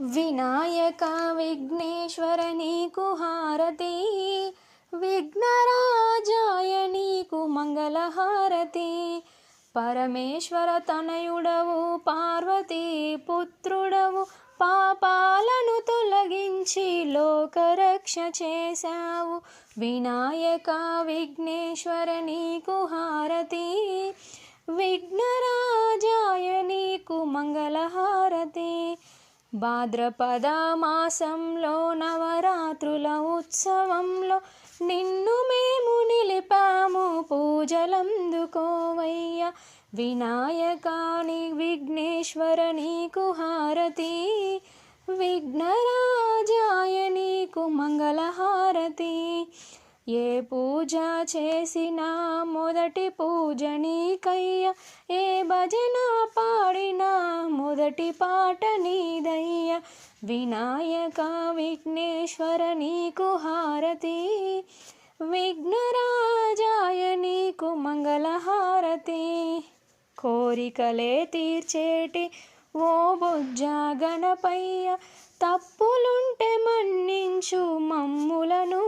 వినాయక విఘ్నేశ్వర నీకు హారతి విఘ్నరాజాయ నీకు మంగళహారతి. పరమేశ్వర తనయుడవు పార్వతీ పుత్రుడవు పాపాలను తొలగించి లోకరక్ష చేశావు. వినాయక విఘ్నేశ్వర నీకు హారతి విఘ్నరా భాద్రపద మాసంలో నవరాత్రుల ఉత్సవంలో నిన్ను మేము నిలిపాము పూజలందుకోవయ్య. వినాయకాని విఘ్నేశ్వర నీకు హారతి. విఘ్నరాజాయ నీకు మంగళహారతి. ఏ పూజ చేసినా మొదటి పూజ నీకయ్య. ఏ భజన పాడినా మొదటి పాట నీదయ్య. వినాయక విఘ్నేశ్వర నీకు హారతి. విఘ్నరాజాయ నీకు మంగళహారతి. కోరికలే తీర్చేటి ఓ బుజ్జ గణపయ్య. తప్పులుంటే మన్నించు మమ్ములను